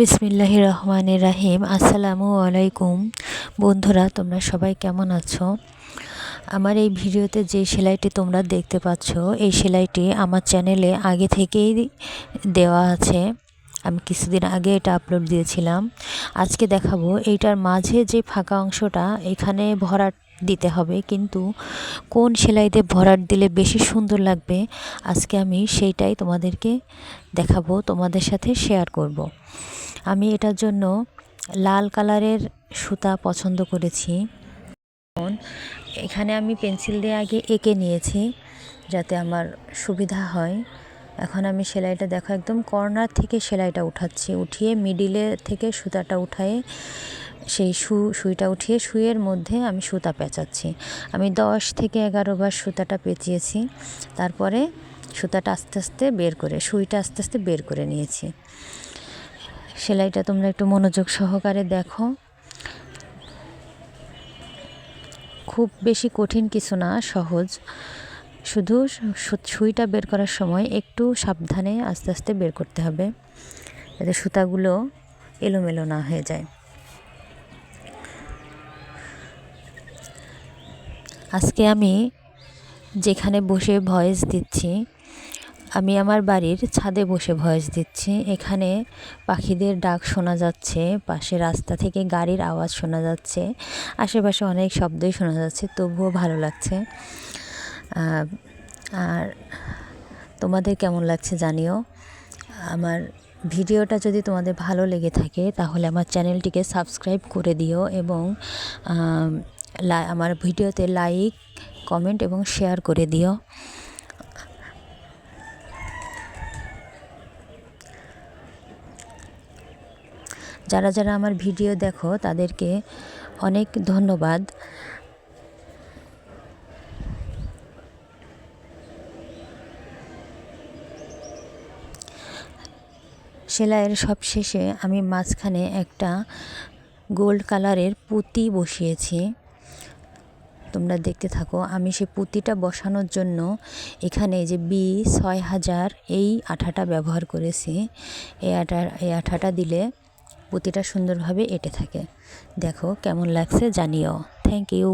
বিসমিল্লাহ রহমান রাহিম আসসালামু আলাইকুম। বন্ধুরা, তোমরা সবাই কেমন আছো? আমার এই ভিডিওতে যে সেলাইটি তোমরা দেখতে পাচ্ছ, এই সেলাইটি আমার চ্যানেলে আগে থেকেই দেওয়া আছে। আমি কিছুদিন আগে এটা আপলোড দিয়েছিলাম। আজকে দেখাবো এইটার মাঝে যে ফাঁকা অংশটা, এখানে ভরাট দিতে হবে। কিন্তু কোন সেলাইতে ভরাট দিলে বেশি সুন্দর লাগবে, আজকে আমি সেইটাই তোমাদেরকে দেখাবো, তোমাদের সাথে শেয়ার করব। আমি এটার জন্য লাল কালারের সুতা পছন্দ করেছি। এখানে আমি পেন্সিল দিয়ে আগে এঁকে নিয়েছি যাতে আমার সুবিধা হয়। এখন আমি সেলাইটা দেখো, একদম কর্নার থেকে সেলাইটা উঠাচ্ছি। উঠিয়ে মিডিলে থেকে সুতাটা উঠায়ে সেই সু, সুইটা উঠিয়ে সুইয়ের মধ্যে আমি সুতা পেঁচাচ্ছি। আমি দশ থেকে এগারো বার সুতাটা পেঁচিয়েছি। তারপরে সুতাটা আস্তে আস্তে বের করে, সুইটা আস্তে আস্তে বের করে নিয়েছি। সেলাইটা তোমরা একটু মনোযোগ সহকারে দেখো। খুব বেশি কঠিন কিছু না, সহজ। শুধু সুইটা বের করার সময় একটু সাবধানে আস্তে আস্তে বের করতে হবে, যাতে সুতাগুলো এলোমেলো না হয়ে যায়। আজকে আমি যেখানে বসে ভয়েস দিচ্ছি আমি আমার বাড়ির ছাদে বসে ভয়েস দিচ্ছি। এখানে পাখিদের ডাক শোনা যাচ্ছে, পাশে রাস্তা থেকে গাড়ির আওয়াজ শোনা যাচ্ছে, আশেপাশে অনেক শব্দই শোনা যাচ্ছে, তবুও ভালো লাগছে। আর তোমাদের কেমন লাগছে জানিও। আমার ভিডিওটা যদি তোমাদের ভালো লেগে থাকে, তাহলে আমার চ্যানেলটিকে সাবস্ক্রাইব করে দিও এবং আমার ভিডিওতে লাইক, কমেন্ট এবং শেয়ার করে দিও। যারা যারা আমার ভিডিও দেখো, তাদেরকে অনেক ধন্যবাদ। সেলাইয়ের সব শেষে আমি মাঝখানে একটা গোল্ড কালারের পুঁতি বসিয়েছি। তোমরা দেখতে থাকো, আমি সেই পুঁতিটা বসানোর জন্য এখানে যে বি ছয় হাজার এই আঠাটা ব্যবহার করেছি। এই আঠা এই আঠাটা দিলে পুঁতিটা সুন্দরভাবে এঁটে থাকে। দেখো কেমন লাগছে জানিও। Thank you